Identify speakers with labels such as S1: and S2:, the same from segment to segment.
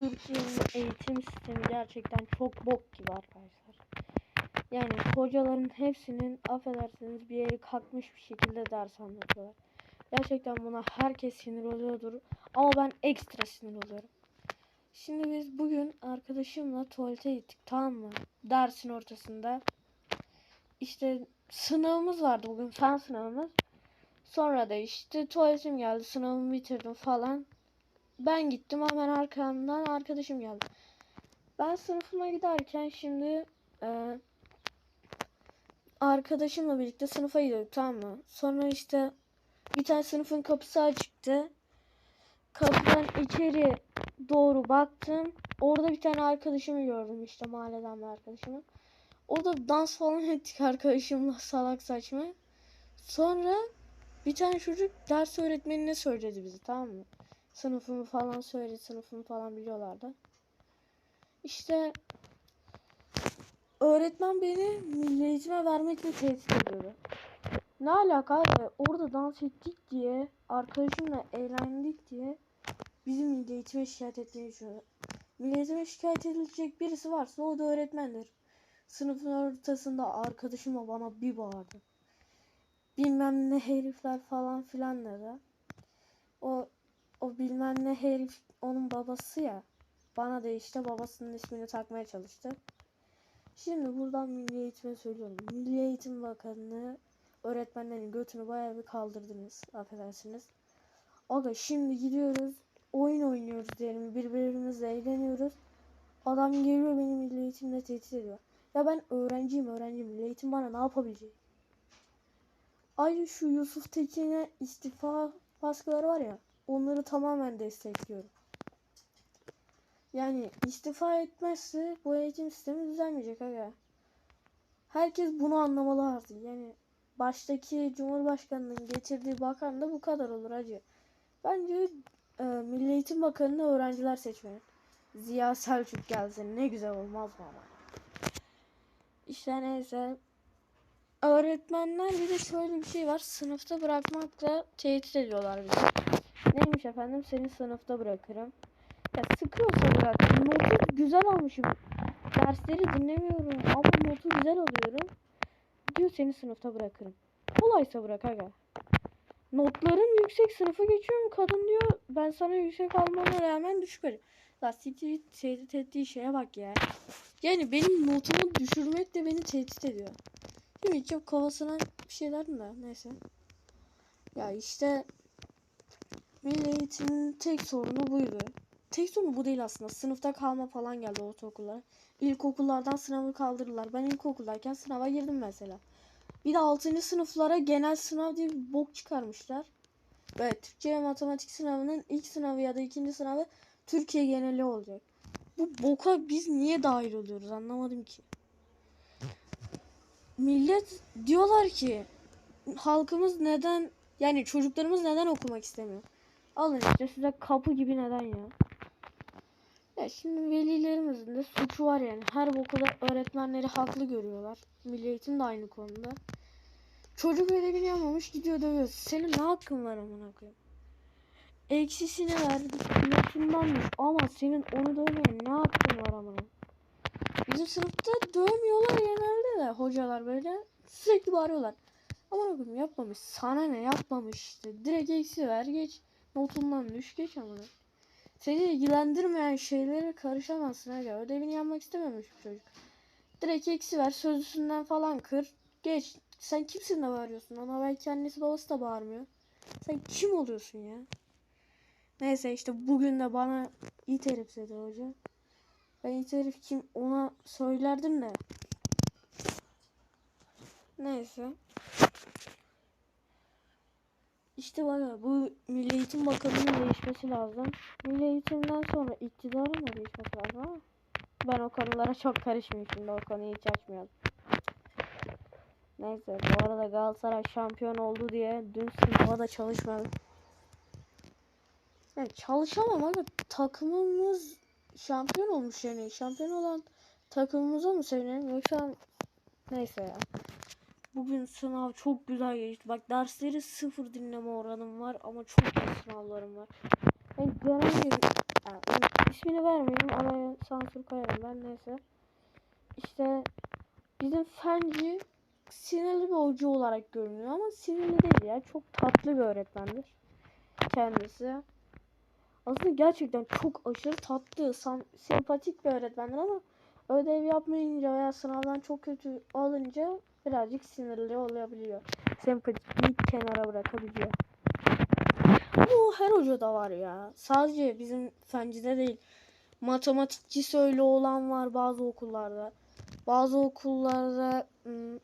S1: Türkiye'nin eğitim sistemi gerçekten çok bok gibi arkadaşlar. Yani hocaların hepsinin affedersiniz bir yeri kalkmış bir şekilde ders anlatıyorlar. Gerçekten buna herkes sinir oluyordur. Ama ben ekstra sinir oluyorum. Şimdi biz bugün arkadaşımla tuvalete gittik tamam mı? Dersin ortasında. İşte sınavımız vardı bugün fen sınavımız. Sonra da işte tuvaletim geldi sınavımı bitirdim falan. Ben gittim hemen arkamdan arkadaşım geldi. Ben sınıfıma giderken şimdi e, arkadaşımla birlikte sınıfa gidiyorduk tamam mı? Sonra işte bir tane sınıfın kapısı açıktı. Kapıdan içeri doğru baktım. Orada bir tane arkadaşımı gördüm işte mahalleden bir arkadaşımı. Orada dans falan ettik arkadaşımla salak saçma. Sonra bir tane çocuk ders öğretmenine söyledi bizi tamam mı? Sınıfımı falan söyledi. Sınıfımı falan biliyorlardı. İşte öğretmen beni milli vermekle tehdit ediyordu. Ne alaka abi? Orada dans ettik diye, arkadaşımla eğlendik diye bizim milli şikayet etmeyi düşünüyordu. Milli şikayet edilecek birisi varsa o da öğretmendir. Sınıfın ortasında arkadaşıma bana bir bağırdı. Bilmem ne herifler falan filan dedi. O o bilmem ne herif onun babası ya. Bana da işte babasının ismini takmaya çalıştı. Şimdi buradan Milli Eğitim'e söylüyorum. Milli Eğitim Bakanı'nı öğretmenlerin götünü bayağı bir kaldırdınız. Affedersiniz. Aga şimdi gidiyoruz. Oyun oynuyoruz diyelim. Birbirimizle eğleniyoruz. Adam geliyor beni Milli Eğitim'le tehdit ediyor. Ya ben öğrenciyim öğrenciyim. Milli Eğitim bana ne yapabilecek? Ayrıca şu Yusuf Tekin'e istifa baskıları var ya. Onları tamamen destekliyorum. Yani istifa etmezse bu eğitim sistemi düzelmeyecek aga. Herkes bunu anlamalı artık. Yani baştaki Cumhurbaşkanı'nın getirdiği bakan da bu kadar olur hacı. Bence e, Milli Eğitim Bakanı'nı öğrenciler seçmeli. Ziya Selçuk gelse ne güzel olmaz mı ama. İşte neyse. Öğretmenler bir de şöyle bir şey var. Sınıfta bırakmakla tehdit ediyorlar bizi. Neymiş efendim seni sınıfta bırakırım. Ya sıkıyorsa bırak. Notu güzel almışım. Dersleri dinlemiyorum ama notu güzel alıyorum. Diyor seni sınıfta bırakırım. Kolaysa bırak aga. Notlarım yüksek sınıfı geçiyorum. Kadın diyor ben sana yüksek almama rağmen düşük veriyorum. La siktir tehdit ettiği şeye bak ya. Yani benim notumu düşürmek de beni tehdit ediyor. Şimdi hiç yok kafasına bir şey derdim de neyse. Ya işte Eğitimin tek sorunu buydu. Tek sorunu bu değil aslında. Sınıfta kalma falan geldi ortaokullara. İlkokullardan sınavı kaldırdılar. Ben ilkokuldayken sınava girdim mesela. Bir de 6. sınıflara genel sınav diye bir bok çıkarmışlar. Evet, Türkçe ve matematik sınavının ilk sınavı ya da ikinci sınavı Türkiye geneli olacak. Bu boka biz niye dahil oluyoruz anlamadım ki. Millet diyorlar ki halkımız neden yani çocuklarımız neden okumak istemiyor? Alın işte size kapı gibi neden ya? Ya şimdi velilerimizin de suçu var yani. Her okulda öğretmenleri haklı görüyorlar. Milli eğitim de aynı konuda. Çocuk ödevini yapmamış gidiyor dövüyor. Senin ne hakkın var amına koyayım? Eksisini ver, notundan düş. Ama senin onu dövmeye ne hakkın var amına? Bizim sınıfta dövmüyorlar genelde de hocalar böyle sürekli bağırıyorlar. Amına koyayım yapmamış. Sana ne yapmamış işte. Direkt eksi ver geç. Notundan düş geç amına. Seni ilgilendirmeyen şeylere karışamazsın aga. Ödevini yapmak istememiş bu çocuk. Direkt eksi ver sözlüsünden falan kır. Geç. Sen kimsin de bağırıyorsun? Ona belki annesi babası da bağırmıyor. Sen kim oluyorsun ya? Neyse işte bugün de bana it herif dedi hoca. Ben it herif kim ona söylerdim de. Neyse. İşte bana bu Milli Eğitim Bakanı'nın değişmesi lazım. Milli Eğitim'den sonra iktidarın da değişmesi lazım ama ben o konulara çok karışmıyorum şimdi o konuyu hiç açmıyorum. Neyse bu arada Galatasaray şampiyon oldu diye dün sınava da çalışmadım. Yani çalışamam ama takımımız şampiyon olmuş yani. Şampiyon olan takımımıza mı sevinelim yoksa neyse ya. Bugün sınav çok güzel geçti. Bak dersleri sıfır dinleme oranım var ama çok iyi sınavlarım var. Genel bir Yani ismini vermeyeyim araya sansür koyarım ben neyse. İşte bizim fenci sinirli bir hoca olarak görünüyor ama sinirli değil ya. Çok tatlı bir öğretmendir kendisi. Aslında gerçekten çok aşırı tatlı, sempatik bir öğretmendir ama ödev yapmayınca veya sınavdan çok kötü alınca birazcık sinirli olabiliyor. Sempatikliği kenara bırakabiliyor. Bu her hocada var ya. Sadece bizim fencide değil. Matematikçisi öyle olan var bazı okullarda. Bazı okullarda hmm,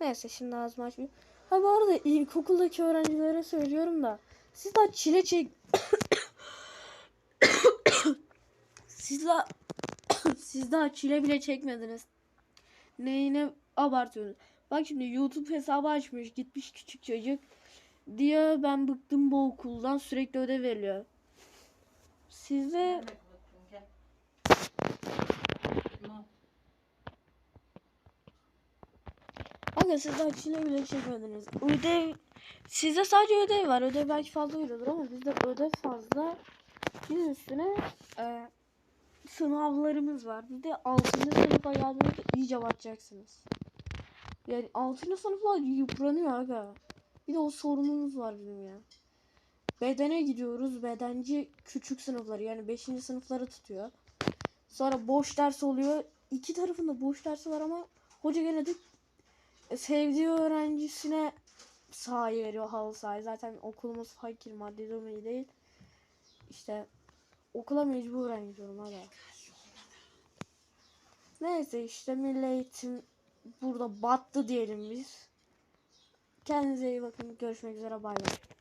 S1: neyse şimdi ağzımı açmayayım. Ha bu arada ilkokuldaki öğrencilere söylüyorum da siz daha çile çek siz daha siz daha çile bile çekmediniz. Neyine abartıyorsunuz? Bak şimdi YouTube hesabı açmış gitmiş küçük çocuk. Diyor ben bıktım bu okuldan sürekli ödev veriliyor. Size Aga siz daha çile bile çekmediniz. Ödev sizde sadece ödev var. Ödev belki fazla veriyordur ama bizde ödev fazla. De üstüne e, sınavlarımız var. Bir de 6. sınıfa geldiğinizde iyice batacaksınız. Yani 6. sınıflar yıpranıyor aga. Bir de o sorunumuz var bizim ya. Bedene gidiyoruz. Bedenci küçük sınıfları yani 5. sınıfları tutuyor. Sonra boş ders oluyor. İki tarafında boş dersi var ama hoca gene de sevdiği öğrencisine sahayı veriyor halı sahayı. Zaten okulumuz fakir maddi durumu değil. İşte okula mecburen gidiyorum hala. Neyse işte milli eğitim burada battı diyelim biz. Kendinize iyi bakın. Görüşmek üzere. Bay bay.